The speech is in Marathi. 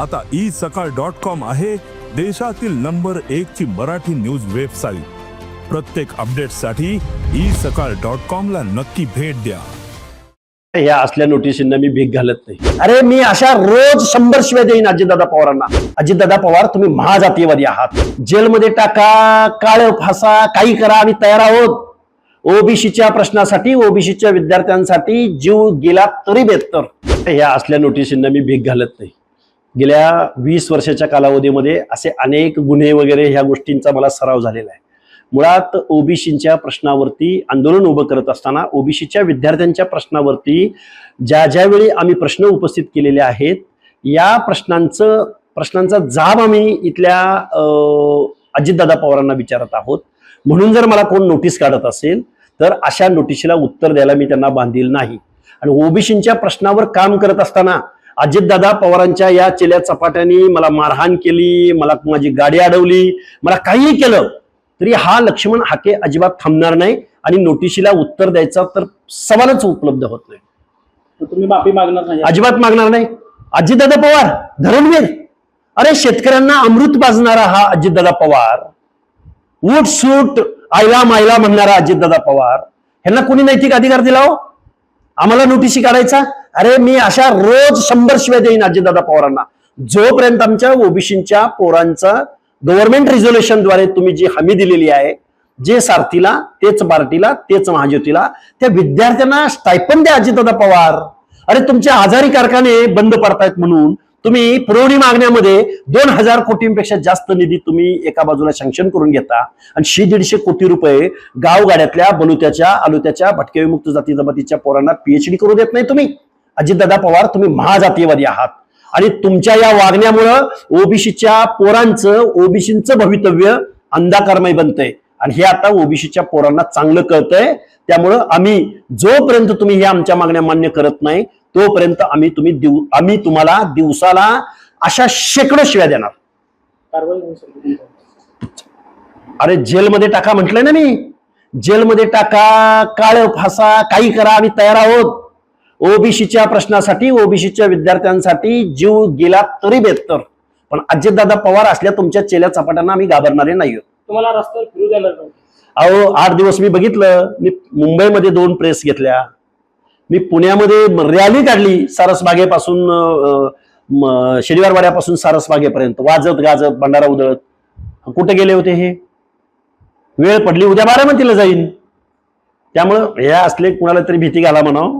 आता ई सकाळ डॉट कॉम आहे देशातील नंबर एक ची मराठी न्यूज वेबसाईट. प्रत्येक अपडेटसाठी ई सकाळ डॉट कॉम ला नक्की भेट द्या. या असल्या नोटिशींना मी भीक घालत नाही. अरे मी अशा रोज शंभर शिवाय देईन अजितदादा पवारांना. अजितदादा पवार तुम्ही महाजातीयवादी आहात. जेलमध्ये टाका काळ फासा काही करा आम्ही तयार आहोत. ओबीसीच्या प्रश्नासाठी ओबीसीच्या विद्यार्थ्यांसाठी जीव गेला तरी बेहतर या असल्या नोटिशींना मी भीक घालत नाही. गेल्या वीस वर्षाच्या कालावधीमध्ये असे अनेक गुन्हे वगैरे ह्या गोष्टींचा मला सराव झालेला आहे. मुळात ओबीसीच्या प्रश्नावरती आंदोलन उभं करत असताना ओबीसीच्या विद्यार्थ्यांच्या प्रश्नावरती ज्या ज्यावेळी आम्ही प्रश्न उपस्थित केलेले आहेत या प्रश्नांचं प्रश्नांचा जाब आम्ही इथल्या अजितदादा पवारांना विचारत आहोत. म्हणून जर मला कोण नोटीस काढत असेल तर अशा नोटिशीला उत्तर द्यायला मी त्यांना बांधील नाही. आणि ओबीसीच्या प्रश्नावर काम करत असताना अजितदादा पवारांच्या या चेल्या चपाट्यानी मला मारहाण केली मला माझी गाडी अडवली मला काहीही केलं तरी हा लक्ष्मण हाके अजिबात थांबणार नाही आणि नोटिशीला उत्तर द्यायचा तर सवालच उपलब्ध होत नाही. तुम्ही माफी मागणार नाही. अजिबात मागणार नाही. अजितदादा पवार धरणवीर. अरे शेतकऱ्यांना अमृत पाजणारा हा अजितदादा पवार. उठ सूट आयला मायला म्हणणारा अजितदादा पवार. ह्यांना कोणी नैतिक अधिकार दिला हो? आम्हाला नोटिशी काढायचा? अरे मी अशा रोज शंभर शिवाय देईन अजितदादा पवारांना. जोपर्यंत आमच्या ओबीसीच्या पोरांचा गव्हर्नमेंट रिझोल्युशनद्वारे तुम्ही जी हमी दिलेली आहे जे सारथीला तेच पार्टीला तेच महाज्योतीला त्या विद्यार्थ्यांना स्टायपन द्या अजितदादा पवार. अरे तुमचे आजारी कारखाने बंद पडतायत म्हणून तुम्ही पुरवणी मागण्यामध्ये दोन हजार कोटींपेक्षा जास्त निधी तुम्ही एका बाजूला सँक्शन करून घेता. आणि शे दीडशे कोटी रुपये गावगाड्यातल्या बलुत्याच्या आलुत्याच्या भटके विमुक्त जाती जमातीच्या पोरांना पीएचडी करू देत नाही तुम्ही. अजितदादा पवार तुम्ही महाजातीयवादी आहात. आणि तुमच्या या वागण्यामुळं ओबीसीच्या पोरांचं ओबीसीचं भवितव्य अंधाकारमय बनतंय. आणि हे आता ओबीसीच्या पोरांना चांगलं कळतंय. त्यामुळं आम्ही जोपर्यंत तुम्ही हे आमच्या मागण्या मान्य करत नाही तोपर्यंत आम्ही तुम्ही दिव आम्ही तुम्हाला दिवसाला अशा शेकडो शिव्या देणार. अरे जेलमध्ये टाका म्हटलंय ना मी. जेलमध्ये टाका काळ फासा काही करा आम्ही तयार आहोत. ओबीसीच्या प्रश्नासाठी ओबीसीच्या विद्यार्थ्यांसाठी जीव गेला तरी बेहतर पण अजितदादा पवार असल्या तुमच्या चेल्या चपाट्यांना आम्ही घाबरणारे नाही तुम्हाला रस्त्यावर फिरू देणार अहो आठ दिवस मी बघितलं. मी मुंबईमध्ये दोन प्रेस घेतल्या. मी पुण्यामध्ये रॅली काढली सारसबागेपासून शनिवारवाड्यापासून सारसबागेपर्यंत वाजत गाजत भंडारा उधळत. कुठे गेले होते हे? वेळ पडली उद्या बारामतीला जाईन. त्यामुळं हे असले कुणाला तरी भीती घाला म्हणावं.